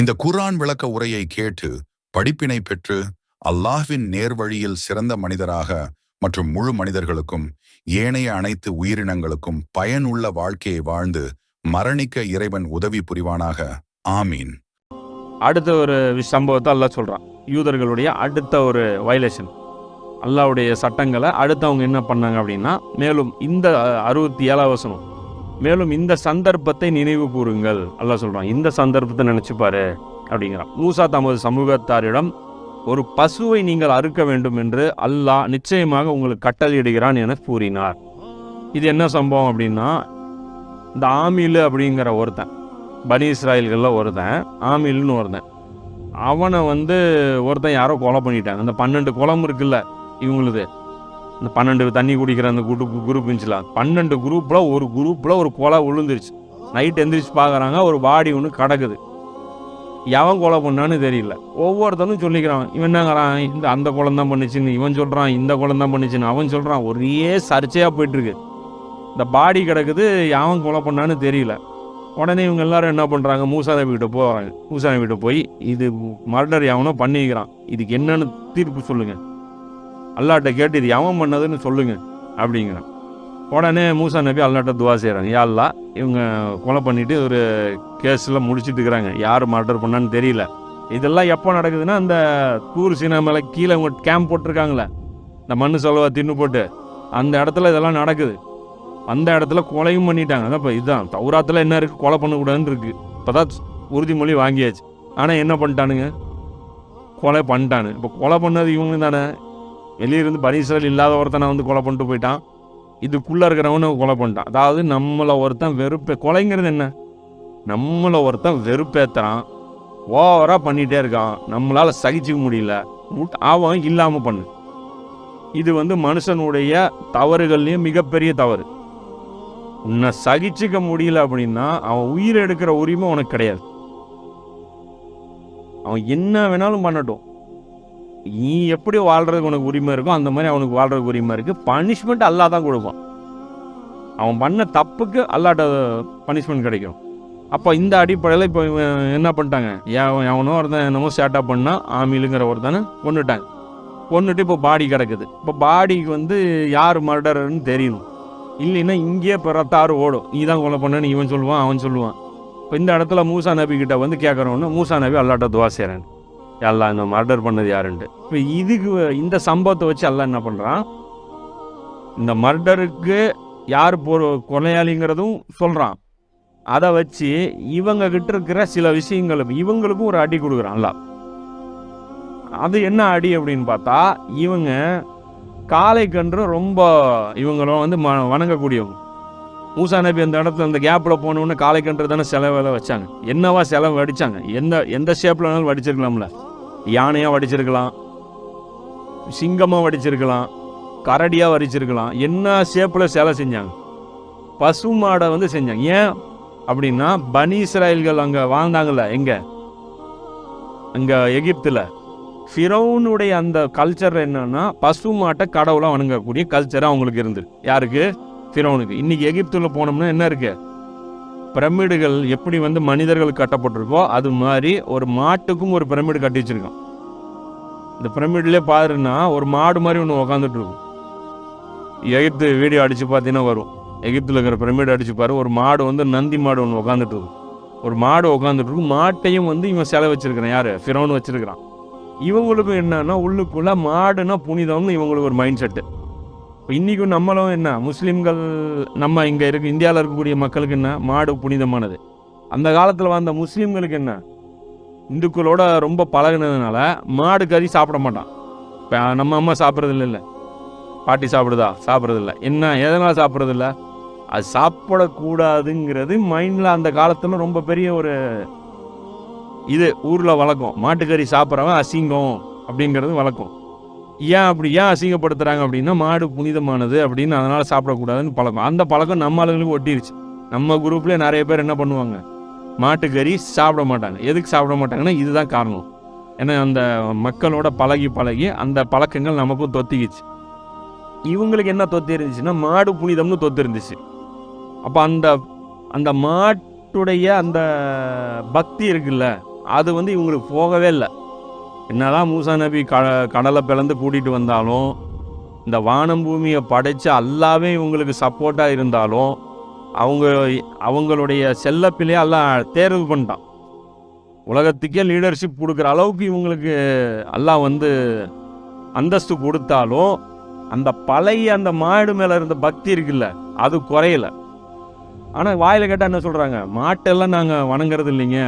இந்த குர்ஆன் விளக்க உரையை கேட்டு படிப்பினை பெற்று அல்லாஹ்வின் நேர்வழியில் சிறந்த மனிதராக மற்றும் முழு மனிதர்களுக்கும் ஏனைய அனைத்து உயிரினங்களுக்கும் பயனுள்ள வாழ்க்கையை வாழ்ந்து மரணிக்க இறைவன் உதவி புரிவானாக. ஆமீன். அடுத்த ஒரு சம்பவத்தை அல்லாஹ் சொல்கிறான் யூதர்களுடைய அடுத்த ஒரு வயலேஷன் அல்லாஹ்வுடைய சட்டங்களை அடுத்து அவங்க என்ன பண்ணாங்க அப்படின்னா மேலும் இந்த அறுபத்தி ஏழாவது வசனம். மேலும் இந்த சந்தர்ப்பத்தை நினைவு கூறுங்கள். அல்ல சொல்கிறான் இந்த சந்தர்ப்பத்தை நினச்சிப்பாரு அப்படிங்கிறான். மூசா தமது சமூகத்தாரிடம் ஒரு பசுவை நீங்கள் அறுக்க வேண்டும் என்று அல்லாஹ் நிச்சயமாக உங்களுக்கு கட்டளையிடுகிறான் என கூறினார். இது என்ன சம்பவம் அப்படின்னா இந்த ஆமிலு அப்படிங்கிற ஒருத்தன் பனி இஸ்ராயல்களில் ஒருத்தன் ஆமில்னு ஒருத்தன் அவனை வந்து ஒருத்தன் யாரோ கொலை பண்ணிட்டாங்க அந்த பன்னெண்டு குளம் இருக்குல்ல இவங்களுது. இந்த பன்னெண்டு தண்ணி குடிக்கிற அந்த குரூப் குரூப் இருந்துச்சுல பன்னெண்டு குரூப்பில் ஒரு குரூப்பில் ஒரு கொலை விழுந்துருச்சு நைட் எந்திரிச்சு பார்க்குறாங்க ஒரு பாடி ஒன்று கிடக்குது. எவன் கொலை பண்ணான்னு தெரியல. ஒவ்வொருத்தனும் சொல்லிக்கிறான் இவன் என்னங்கிறான் இந்த அந்த குளம் தான் பண்ணுச்சுன்னு இவன் சொல்கிறான் இந்த குளம் தான் பண்ணுச்சுன்னு. அவன் சொல்கிறான் ஒரே சர்ச்சையாக போயிட்டுருக்கு. இந்த பாடி கிடக்குது எவன் கொலை பண்ணான்னு தெரியல. உடனே இவங்க எல்லாரும் என்ன பண்ணுறாங்க மூசாதா வீட்டை போகிறாங்க மூசா வீட்டை போய் இது மர்டர் எவனோ பண்ணிக்கிறான். இதுக்கு என்னன்னு தீர்ப்பு சொல்லுங்கள் அல்லாட்ட கேட்டு இது எவன் பண்ணதுன்னு சொல்லுங்க அப்படிங்கிறான். உடனே மூசா நபி அல்லாட்ட துவா செய்கிறாங்க யாழ்லா இவங்க கொலை பண்ணிட்டு ஒரு கேஸில் முடிச்சிட்டு இருக்கிறாங்க யார் மர்டர் பண்ணான்னு தெரியல. இதெல்லாம் எப்போ நடக்குதுன்னா அந்த தூர் சீனா மேலே கீழே இவங்க கேம்ப் போட்டிருக்காங்களே இந்த மண் செலவை தின்னு போட்டு அந்த இடத்துல இதெல்லாம் நடக்குது. அந்த இடத்துல கொலையும் பண்ணிட்டாங்க. அதான் இப்போ இதுதான் தௌராத்தில் என்ன இருக்குது கொலை பண்ணக்கூடாதுன்னு இருக்குது இப்போ தான் உறுதிமொழி வாங்கியாச்சு. ஆனால் என்ன பண்ணிட்டானுங்க? கொலை பண்ணிட்டானு. இப்போ கொலை பண்ணது இவங்க தானே. வெளியிருந்து பனீஸ்வரல் இல்லாத ஒருத்தனை வந்து கொலை பண்ணிட்டு போயிட்டான். இதுக்குள்ளே இருக்கிறவனு கொலை பண்ணிட்டான். அதாவது நம்மளை ஒருத்தன் வெறுப்பே கொலைங்கிறது என்ன? நம்மளை ஒருத்தன் வெறுப்பேற்றுறான் ஓவராக பண்ணிகிட்டே இருக்கான். நம்மளால் சகிச்சிக்க முடியல. அவன் இல்லாமல் பண்ணு. இது வந்து மனுஷனுடைய தவறுகள்லேயும் மிகப்பெரிய தவறு. உன்னை சகிச்சுக்க முடியல அப்படின்னா அவன் உயிர் எடுக்கிற உரிமை உனக்கு கிடையாது. அவன் என்ன வேணாலும் பண்ணட்டும். நீ எப்படி வாழ்றதுக்கு உனக்கு உரிமை இருக்கோ அந்த மாதிரி அவனுக்கு வாழ்றதுக்கு உரிமை இருக்குது பனிஷ்மெண்ட் அல்லா தான் கொடுப்பான். அவன் பண்ண தப்புக்கு அல்லாட்ட பனிஷ்மெண்ட் கிடைக்கும். அப்போ இந்த அடிப்படையில் இப்போ இவன் என்ன பண்ணிட்டாங்க? எவன் எவனோ ஒருத்தன் என்னமோ சேட்டா பண்ணால் ஆமிலுங்கிற ஒருத்தனை கொண்டுட்டாங்க கொண்டுட்டு இப்போ பாடி கிடக்குது. இப்போ பாடிக்கு வந்து யார் மர்டர்னு தெரியணும். இல்லைன்னா இங்கேயே பிறத்தாறு ஓடும். நீ தான் கொலை பண்ணன்னு இவன் சொல்லுவான் அவன் சொல்லுவான். இப்போ இந்த இடத்துல மூசா நபி கிட்ட வந்து கேட்குறோன்னு மூசா நபி அல்லாட்ட துவா செய்கிறேன் எல்லாம் இந்த மர்டர் பண்ணது யாருன்ட்டு. இப்போ இதுக்கு இந்த சம்பவத்தை வச்சு எல்லாம் என்ன பண்ணுறான் இந்த மர்டருக்கு யார் போ கொலையாளிங்கிறதும் சொல்கிறான் அதை வச்சு இவங்க கிட்ட இருக்கிற சில விஷயங்களும் இவங்களுக்கும் ஒரு அடி கொடுக்குறான் அல்லாஹ். அது என்ன அடி அப்படின்னு பார்த்தா இவங்க காலை கன்று ரொம்ப இவங்களும் வந்து ம வணங்கக்கூடியவங்க. மூசா நபி அந்த இடத்துல அந்த கேப்பில் போனோன்னு காலை கன்று தானே செலவில் வச்சாங்க. என்னவா செலவு அடித்தாங்க எந்த எந்த ஷேப்பில் வேணாலும் வடிச்சிருக்கலாம்ல. யானையாக வடிச்சிருக்கலாம் சிங்கமாக வடிச்சிருக்கலாம் கரடியாக வடிச்சிருக்கலாம் என்ன ஷேப்பில் சிலை செஞ்சாங்க? பசு மாடை வந்து செஞ்சாங்க. ஏன் அப்படின்னா பனி இஸ்ராயல்கள் அங்கே வாழ்ந்தாங்கல்ல எங்கே? அங்கே எகிப்தில். ஃபிரௌனுடைய அந்த கல்ச்சர் என்னன்னா பசு மாட்டை கடவுளாக வணங்கக்கூடிய கல்ச்சர் அவங்களுக்கு இருந்தது. யாருக்கு? ஃபிரௌனுக்கு. இன்னைக்கு எகிப்தில் போனோம்னா என்ன இருக்கு? பிரமிடுகள் எப்படி வந்து மனிதர்கள் கட்டப்பட்டிருக்கோ அது மாதிரி ஒரு மாட்டுக்கும் ஒரு பிரமிடு கட்டி வச்சிருக்கோம் இந்த பிரமிட்லேயே பாருன்னா ஒரு மாடு மாதிரி ஒன்று உக்காந்துட்டு இருக்கும் எகிப்து வீடியோ அடித்து பார்த்தீங்கன்னா வரும். எகிப்தில் இருக்கிற பிரமிடு அடிச்சு பாரு ஒரு மாடு வந்து நந்தி மாடு ஒன்று உக்காந்துட்டு இருக்கும் ஒரு மாடு உக்காந்துட்டு இருக்கும் மாட்டையும் வந்து இவன் சிலை வச்சிருக்கிறான். யாரு? ஃபிரௌன் வச்சிருக்கிறான். இவங்களுக்கும் என்னன்னா உள்ளுக்குள்ள மாடுனா புனிதம்னு இவங்களுக்கு ஒரு மைண்ட் செட்டு இப்போ இன்றைக்கும் நம்மளும் என்ன முஸ்லீம்கள் நம்ம இங்கே இருக்க இந்தியாவில் இருக்கக்கூடிய மக்களுக்கு என்ன மாடு புனிதமானது. அந்த காலத்தில் வந்த முஸ்லீம்களுக்கு என்ன இந்துக்களோட ரொம்ப பழகினதுனால மாடு கறி சாப்பிட மாட்டான். இப்போ நம்ம அம்மா சாப்பிட்றது இல்லை. பாட்டி சாப்பிடுதா? சாப்பிட்றதில்ல. என்ன எதனால் சாப்பிட்றதில்ல? அது சாப்பிடக்கூடாதுங்கிறது மைண்டில் அந்த காலத்தில் ரொம்ப பெரிய ஒரு இது ஊரில் வழக்கம். மாட்டுக்கறி சாப்பிட்றவன் அசிங்கம் அப்படிங்கிறது வழக்கம். ஏன் அப்படி ஏன் அசிங்கப்படுத்துகிறாங்க அப்படின்னா மாடு புனிதமானது அப்படின்னு அதனால் சாப்பிடக்கூடாதுன்னு பழக்கம். அந்த பழக்கம் நம்ம ஆளுங்களுக்கு ஒட்டிருச்சு. நம்ம குரூப்பில் நிறைய பேர் என்ன பண்ணுவாங்க? மாட்டுக்கறி சாப்பிட மாட்டாங்க. எதுக்கு சாப்பிட மாட்டாங்கன்னா இதுதான் காரணம். ஏன்னா அந்த மக்களோட பழகி பழகி அந்த பழக்கங்கள் நமக்கும் தொத்திக்கிச்சு. இவங்களுக்கு என்ன தொத்து இருந்துச்சுன்னா மாடு புனிதம்னு தொத்து இருந்துச்சு. அப்போ அந்த அந்த மாட்டுடைய அந்த பக்தி இருக்குல்ல அது வந்து இவங்களுக்கு போகவே இல்லை. என்னதான் மூசா நபி க கடலை பிளந்து கூட்டிகிட்டு வந்தாலும் இந்த வானம் பூமியை படைத்து அல்லாவே இவங்களுக்கு சப்போர்ட்டாக இருந்தாலும் அவங்க அவங்களுடைய செல்லப்பிலே எல்லாம் தேர்வு பண்ணிட்டான். உலகத்துக்கே லீடர்ஷிப் கொடுக்குற அளவுக்கு இவங்களுக்கு எல்லாம் வந்து அந்தஸ்து கொடுத்தாலும் அந்த பழைய அந்த மாடு மேலே இருந்த பக்தி இருக்குல்ல அது குறையல. ஆனால் வாயில் கேட்டால் என்ன சொல்கிறாங்க மாட்டெல்லாம் நாங்கள் வணங்குறது இல்லைங்க.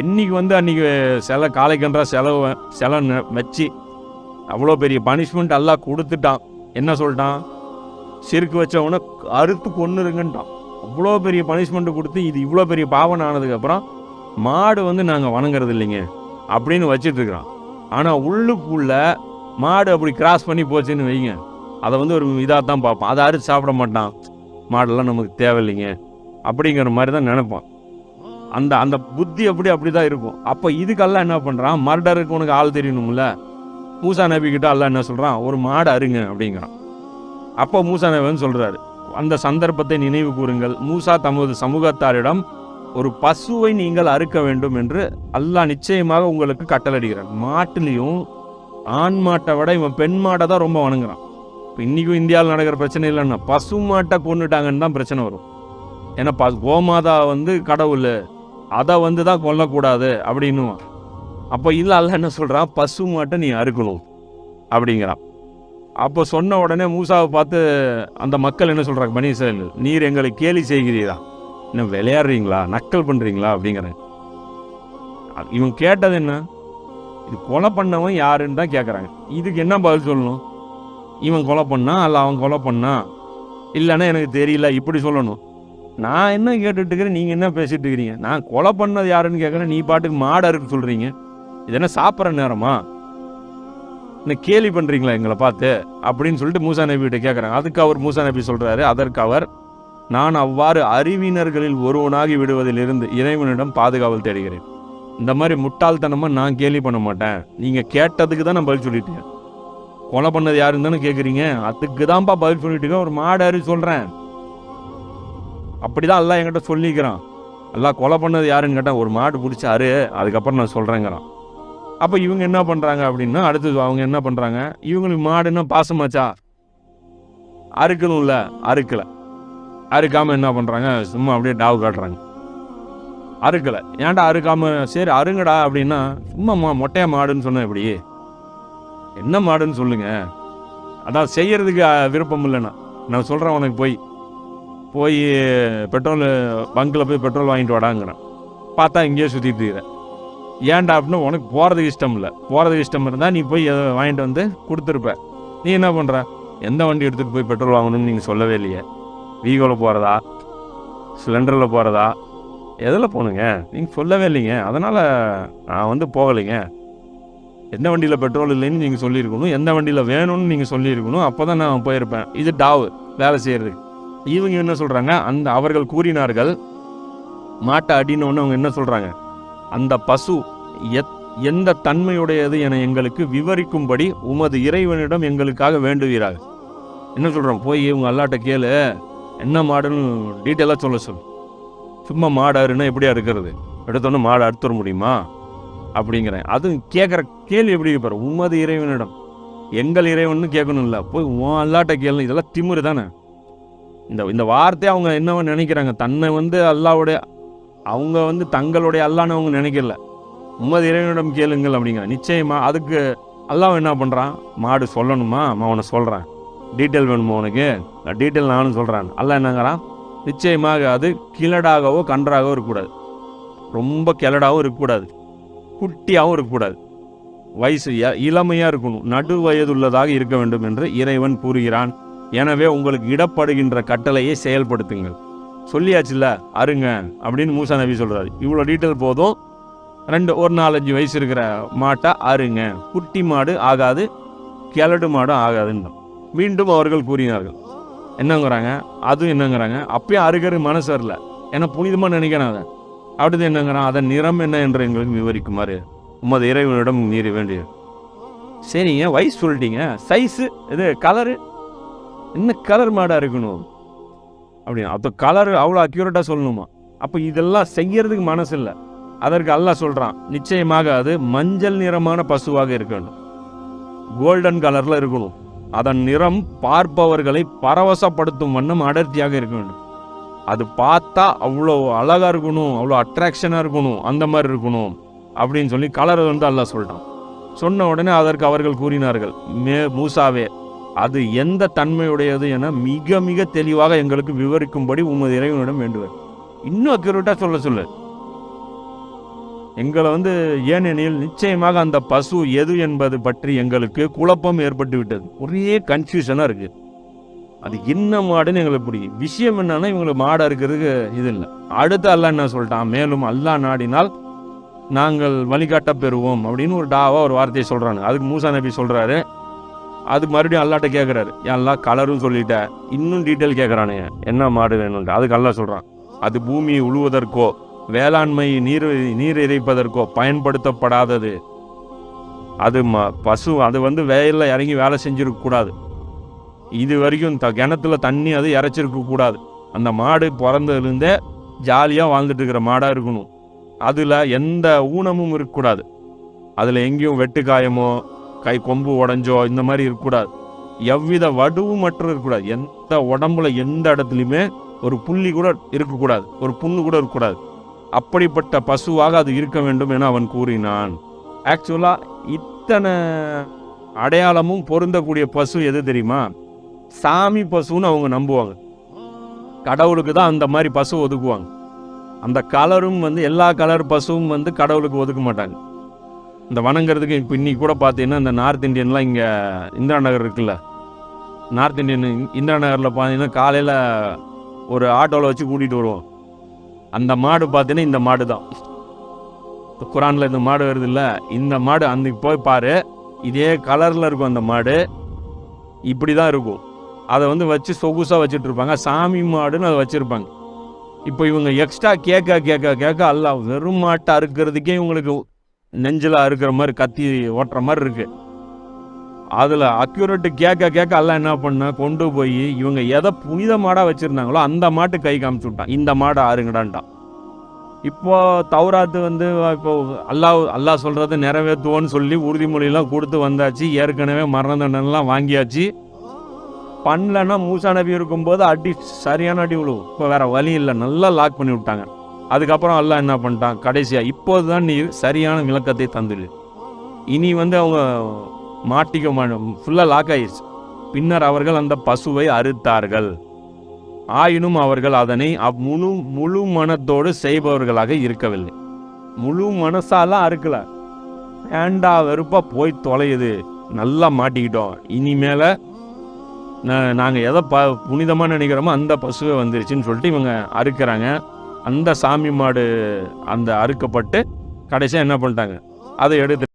என்றைக்கு வந்து அன்றைக்கி சில காலைக்கன்றா செலவு சில வச்சு அவ்வளோ பெரிய பனிஷ்மெண்ட் எல்லாம் கொடுத்துட்டான். என்ன சொல்லிட்டான்? சிறுக்கு வச்சவனை அறுத்து கொன்னுருங்கன்ட்டான். அவ்வளோ பெரிய பனிஷ்மெண்ட்டு கொடுத்து இது இவ்வளோ பெரிய பாவனை ஆனதுக்கப்புறம் மாடு வந்து நாங்கள் வணங்குறது இல்லைங்க அப்படின்னு வச்சிட்ருக்குறான் ஆனால் உள்ளுக்குள்ள மாடு அப்படி கிராஸ் பண்ணி போச்சுன்னு வைங்க. அதை வந்து ஒரு இதாக தான் பார்ப்பான். அதை அறுத்து சாப்பிட மாட்டான். மாடெல்லாம் நமக்கு தேவையில்லைங்க. அப்படிங்கிற மாதிரி தான் நினைப்பான். அந்த அந்த புத்தி அப்படி அப்படி தான் இருக்கும். அப்போ இதுக்கெல்லாம் என்ன பண்ணுறான் மர்டருக்கு உனக்கு ஆள் தெரியணும்ல? மூசா நபி கிட்ட என்ன சொல்கிறான் ஒரு மாடு அருங்க அப்படிங்கிறான். அப்போ மூசா நபின்னு சொல்கிறாரு அந்த சந்தர்ப்பத்தை நினைவு கூறுங்கள். மூசா தமது சமூகத்தாரிடம் ஒரு பசுவை நீங்கள் அறுக்க வேண்டும் என்று அல்லாஹ் நிச்சயமாக உங்களுக்கு கட்டளடிக்கிறான் மாட்டுலேயும் ஆண் மாட்டை விட இவன் பெண் மாட்டை தான் ரொம்ப வணங்குறான். இப்போ இன்றைக்கும் இந்தியாவில் நடக்கிற பிரச்சனை இல்லைன்னா பசு மாட்டை கொண்டுட்டாங்கன்னு தான் பிரச்சனை வரும். ஏன்னா ப கோமாதா வந்து கடவுள் அதை வந்து தான் கொல்லக்கூடாது அப்படின்னுவான். அப்போ இல்லை அல்ல என்ன சொல்கிறான் பசு மாட்டை நீ அறுக்கணும் அப்படிங்கிறான். அப்போ சொன்ன உடனே மூசாவை பார்த்து அந்த மக்கள் என்ன சொல்கிறாங்க பனி இஸ்ரவேல் நீர் எங்களை கேலி செய்கிறீரா? இன்னும் விளையாடுறீங்களா? நக்கல் பண்ணுறீங்களா அப்படிங்கிறேன். இவன் கேட்டது என்ன? இது கொலை பண்ணவன் யாருன்னு தான் கேட்குறாங்க இதுக்கு என்ன பதில் சொல்லணும்? இவன் கொலை பண்ணா அல்ல அவன் கொலை பண்ணா? இல்லைன்னா எனக்கு தெரியல இப்படி சொல்லணும். நான் என்ன கேட்டுட்டு இருக்கிறேன் நீங்கள் என்ன பேசிகிட்டு இருக்கிறீங்க நான் கொலை பண்ணது யாருன்னு கேட்குறேன் நீ பாட்டுக்கு மாடு சொல்கிறீங்க இது என்ன சாப்பிட்ற நேரமா? என்ன கேலி பண்ணுறீங்களா எங்களை பார்த்து? அப்படின்னு சொல்லிட்டு மூசா நபிகிட்ட கேட்குறாங்க அதுக்கு அவர் மூசா நபி சொல்கிறாரு அதற்கு அவர் நான் அவ்வாறு அறிவினர்களில் ஒருவனாகி விடுவதிலிருந்து இறைவனிடம் பாதுகாவல் தேடுகிறேன். இந்த மாதிரி முட்டாள்தனமாக நான் கேலி பண்ண மாட்டேன். நீங்கள் கேட்டதுக்கு தான் நான் பதில் சொல்லிட்டேன். கொலை பண்ணது யாருன்னு தானே கேட்குறீங்க? அதுக்கு தான்ப்பா பதில் சொல்லிட்டு இருக்கேன். ஒரு மாடு சொல்கிறேன் அப்படி தான் எல்லாம் என்கிட்ட சொல்லிக்கிறான். எல்லாம் கொலை பண்ணது யாருன்னு கேட்டால் ஒரு மாடு பிடிச்சி அரு அதுக்கப்புறம் நான் சொல்கிறேங்கிறான் அப்போ இவங்க என்ன பண்ணுறாங்க அப்படின்னா அடுத்தது அவங்க என்ன பண்ணுறாங்க இவங்களுக்கு மாடுன்னா பாசமாச்சா? அறுக்கணும்ல அறுக்கலை. அறுக்காமல் என்ன பண்ணுறாங்க சும்மா அப்படியே டாவு காட்டுறாங்க. அறுக்கலை. ஏன்டா அறுக்காமல் சரி அருங்கடா அப்படின்னா சும்மா மா மொட்டையா மாடுன்னு சொன்னேன் இப்படி என்ன மாடுன்னு சொல்லுங்க. அதான் செய்யறதுக்கு விருப்பம் இல்லைண்ணா நான் சொல்கிறேன் உனக்கு போய். போய் பெட்ரோல் பங்க்கில் போய் பெட்ரோல் வாங்கிட்டு வாடாங்கிறேன். பார்த்தா இங்கேயே சுற்றிட்டு இருக்கிறேன் ஏன்டா அப்படின்னா உனக்கு போகிறதுக்கு இஷ்டம் இல்லை. போகிறதுக்கு இஷ்டம் இருந்தால் நீ போய் எதை வாங்கிட்டு வந்து கொடுத்துருப்ப. நீ என்ன பண்ணுற எந்த வண்டி எடுத்துகிட்டு போய் பெட்ரோல் வாங்கணும்னு நீங்கள் சொல்லவே இல்லையே. வீகோவில் போகிறதா சிலிண்டரில் போகிறதா எதில் போகணுங்க? நீங்கள் சொல்லவே இல்லைங்க. அதனால் நான் வந்து போகலைங்க. எந்த வண்டியில் பெட்ரோல் இல்லைன்னு நீங்கள் சொல்லியிருக்கணும். எந்த வண்டியில் வேணும்னு நீங்கள் சொல்லியிருக்கணும். அப்போ தான் நான் போயிருப்பேன். இது டாவு. வேலை செய்கிறதுக்கு இவங்க என்ன சொல்கிறாங்க அந்த அவர்கள் கூறினார்கள் மாட்டை அடினோன்னு அவங்க என்ன சொல்கிறாங்க அந்த பசு எத் எந்த தன்மையுடையது என எங்களுக்கு விவரிக்கும்படி உமது இறைவனிடம் எங்களுக்காக வேண்டுவீராக. என்ன சொல்கிறோம் போய் இவங்க அல்லாட்ட கேளு. என்ன மாடுன்னு டீட்டெயிலாக சொல்ல சொல் சும்மா மாடு எப்படியா இருக்கிறது? எடுத்தோன்னே மாடு அறுத்து வர முடியுமா? அப்படிங்கிறேன். அதுவும் கேட்குற கேள்வி எப்படி பாரு? உமது இறைவனிடம். எங்கள் இறைவன் கேட்கணும் இல்லை போய் உன் அல்லாட்ட கேளு இதெல்லாம் திமிரு தானே? இந்த இந்த வார்த்தையை அவங்க என்னவோ நினைக்கிறாங்க. தன்னை வந்து அல்லாவுடைய அவங்க வந்து தங்களுடைய அல்லான்னு அவங்க நினைக்கல. உமது இறைவனிடம் கேளுங்கள் அப்படிங்கிற நிச்சயமா அதுக்கு அல்லாவும் என்ன பண்ணுறான் மாடு சொல்லணுமா? அவனை சொல்கிறேன் டீட்டெயில் வேணுமா உனக்கு? டீட்டெயில் நானும் சொல்கிறேன் அல்ல என்னங்கிறான் நிச்சயமாக அது கிழடாகவோ கன்றாகவோ இருக்கக்கூடாது. ரொம்ப கிழடாகவும் இருக்கக்கூடாது. குட்டியாகவும் இருக்கக்கூடாது. வயசு இளமையாக இருக்கணும். நடு வயதுள்ளதாக இருக்க வேண்டும் என்று இறைவன் கூறுகிறான். எனவே உங்களுக்கு இடப்படுகின்ற கட்டளையை செயல்படுத்துங்கள். சொல்லியாச்சுல்ல அருங்க அப்படின்னு மூசா நபி சொல்கிறாரு இவ்வளோ டீட்டெயில் போதும். ரெண்டு ஒரு நாலஞ்சு வயசு இருக்கிற மாட்டை அருங்க. குட்டி மாடு ஆகாது கிழடு மாடும் ஆகாதுன்னு. மீண்டும் அவர்கள் கூறினார்கள். என்னங்கிறாங்க? அதுவும் என்னங்கிறாங்க? அப்பயும் அருகரு மனசு வரல. ஏன்னா புனிதமாக நினைக்கிறேன் அதை அடுத்து என்னங்கிறான்? அதன் நிறம் என்ன என்று எங்களுக்கு விவரிக்குமாறு. உமது இறைவனிடம் நீர் வேண்டிய சரிங்க வயசு சொல்லிட்டீங்க. சைஸு இது கலரு என்ன கலர் மாடாக இருக்கணும்? அப்படின்னு. அப்போ கலர் அவ்வளோ அக்யூரேட்டாக சொல்லணுமா? அப்போ இதெல்லாம் செய்யறதுக்கு மனசு இல்லை. அதற்கு அல்லாஹ் சொல்கிறான் நிச்சயமாக அது மஞ்சள் நிறமான பசுவாக இருக்கணும். கோல்டன் கலரில் இருக்கணும். அதன் நிறம் பார்ப்பவர்களை பரவசப்படுத்தும் வண்ணம் அடர்த்தியாக இருக்கணும் அது பார்த்தா அவ்வளோ அழகாக இருக்கணும் அவ்வளோ அட்ராக்ஷனாக இருக்கணும் அந்த மாதிரி இருக்கணும் அப்படின்னு சொல்லி கலரை வந்து அல்லாஹ் சொல்கிறான் சொன்ன உடனே அதற்கு அவர்கள் கூறினார்கள் மே மூசாவே அது எந்த தன்மையுடையது என மிக மிக தெளிவாக எங்களுக்கு விவரிக்கும்படி உமது இறைவனிடம் வேண்டுவர். இன்னும் அக்யூரேட்டாக சொல்ல சொல்லு. எங்களை வந்து ஏனெனில் நிச்சயமாக அந்த பசு எது என்பது பற்றி எங்களுக்கு குழப்பம் ஏற்பட்டு விட்டது ஒரே கன்ஃபியூஷனாக இருக்குது அது என்ன மாடுன்னு எங்களுக்கு பிடிக்கும் விஷயம் என்னன்னா இவங்களுக்கு மாடை இருக்கிறதுக்கு இது இல்லை. அடுத்து அல்லா என்ன சொல்லிட்டான்? மேலும் அல்லாஹ் நாடினால் நாங்கள் வழிகாட்ட பெறுவோம் அப்படின்னு ஒரு டாவா ஒரு வார்த்தையை சொல்கிறாங்க அதுக்கு மூசா நபி சொல்கிறாரு அது மறுபடியும் அல்லாட்ட கேட்குறாரு எல்லாம் கலரும் சொல்லிட்ட. இன்னும் டீட்டெயில் கேட்குறானுங்க என்ன மாடு வேணும்ட்டு அதுக்கு அல்லா சொல்கிறான் அது பூமி உழுவதற்கோ வேளாண்மை நீர் நீர் இறைப்பதற்கோ பயன்படுத்தப்படாதது. அது ம பசு அது வந்து வேலையில் இறங்கி வேலை செஞ்சுருக்கக்கூடாது இது வரைக்கும் த கிணத்துல தண்ணி அது இறைச்சிருக்கக்கூடாது அந்த மாடு பிறந்ததுலேருந்தே ஜாலியாக வாழ்ந்துட்டு இருக்கிற மாடாக இருக்கணும். அதில் எந்த ஊனமும் இருக்கக்கூடாது. அதில் எங்கேயும் வெட்டுக்காயமோ கை கொம்பு உடஞ்சோ இந்த மாதிரி இருக்கக்கூடாது. எவ்வித வடுவும் மற்றும் இருக்கக்கூடாது. எந்த உடம்புல எந்த இடத்துலையுமே ஒரு புள்ளி கூட இருக்கக்கூடாது. ஒரு புண்ணு கூட இருக்கக்கூடாது. அப்படிப்பட்ட பசுவாக அது இருக்க வேண்டும் என அவன் கூறினான். ஆக்சுவலாக இத்தனை அடையாளமும் பொருந்தக்கூடிய பசு எது தெரியுமா? சாமி பசுன்னு அவங்க நம்புவாங்க. கடவுளுக்கு தான் அந்த மாதிரி பசு ஒதுக்குவாங்க. அந்த கலரும் வந்து எல்லா கலர் பசுவும் வந்து கடவுளுக்கு ஒதுக்க மாட்டாங்க. இந்த வணங்குறதுக்கு இப்போ இன்றைக்கி கூட பார்த்தீங்கன்னா இந்த நார்த் இந்தியன்லாம் இங்கே இந்திரா நகர் இருக்குல்ல? நார்த் இந்தியன் இந்திரா நகரில் பார்த்தீங்கன்னா காலையில் ஒரு ஆட்டோவில் வச்சு கூட்டிகிட்டு வருவோம். அந்த மாடு பார்த்தீங்கன்னா இந்த மாடு தான் குரானில் இந்த மாடு வருது இல்லை? இந்த மாடு அன்னைக்கு போய் பாரு இதே கலரில் இருக்கும் அந்த மாடு. இப்படி தான் இருக்கும். அதை வந்து வச்சு சொகுசாக வச்சுட்டு இருப்பாங்க. சாமி மாடுன்னு அதை வச்சுருப்பாங்க. இப்போ இவங்க எக்ஸ்ட்ரா கேட்க கேட்க கேட்க அல்ல வெறும் மாட்டை அறுக்கிறதுக்கே இவங்களுக்கு நெஞ்சில் அறுக்கிற மாதிரி கத்தி ஓட்டுற மாதிரி இருக்குது அதில் அக்யூரேட்டு கேட்க கேட்க எல்லாம் என்ன பண்ண? கொண்டு போய் இவங்க எதை புனித மாடாக வச்சுருந்தாங்களோ அந்த மாட்டு கை காமிச்சு விட்டான். இந்த மாடை ஆறுங்கடான்ட்டான். இப்போ தௌராத்து வந்து இப்போ அல்லாஹ் அல்லாஹ் சொல்கிறத நிறைவேற்றுவோன்னு சொல்லி உறுதிமொழியெல்லாம் கொடுத்து வந்தாச்சு. ஏற்கனவே மரண தண்டனைலாம் வாங்கியாச்சு. பண்ணலன்னா மூசா நபி இருக்கும்போது அடி சரியான அடி விழுவும் இப்போ வேறு வழி இல்லை. நல்லா லாக் பண்ணி விட்டாங்க. அதுக்கப்புறம் எல்லாம் என்ன பண்ணிட்டான்? கடைசியாக இப்போது தான் நீ சரியான விளக்கத்தை தந்துடு. இனி வந்து அவங்க மாட்டிக்க மா ஃபுல்லாக லாக் ஆயிடுச்சு பின்னர் அவர்கள் அந்த பசுவை அறுத்தார்கள். ஆயினும் அவர்கள் அதனை அவ் முழு முழு மனத்தோடு செய்பவர்களாக இருக்கவில்லை. முழு மனசாலாம் அறுக்கல. வேண்டா வெறுப்பாக போய் தொலையுது. நல்லா மாட்டிக்கிட்டோம். இனிமேல நாங்கள் எதை ப புனிதமாக நினைக்கிறோமோ அந்த பசுவை வந்துருச்சுன்னு சொல்லிட்டு இவங்க அறுக்கிறாங்க. அந்த சாமி மாடு அந்த அறுக்கப்பட்டு கடைசியாக என்ன பண்ணிட்டாங்க? அதை எடுத்து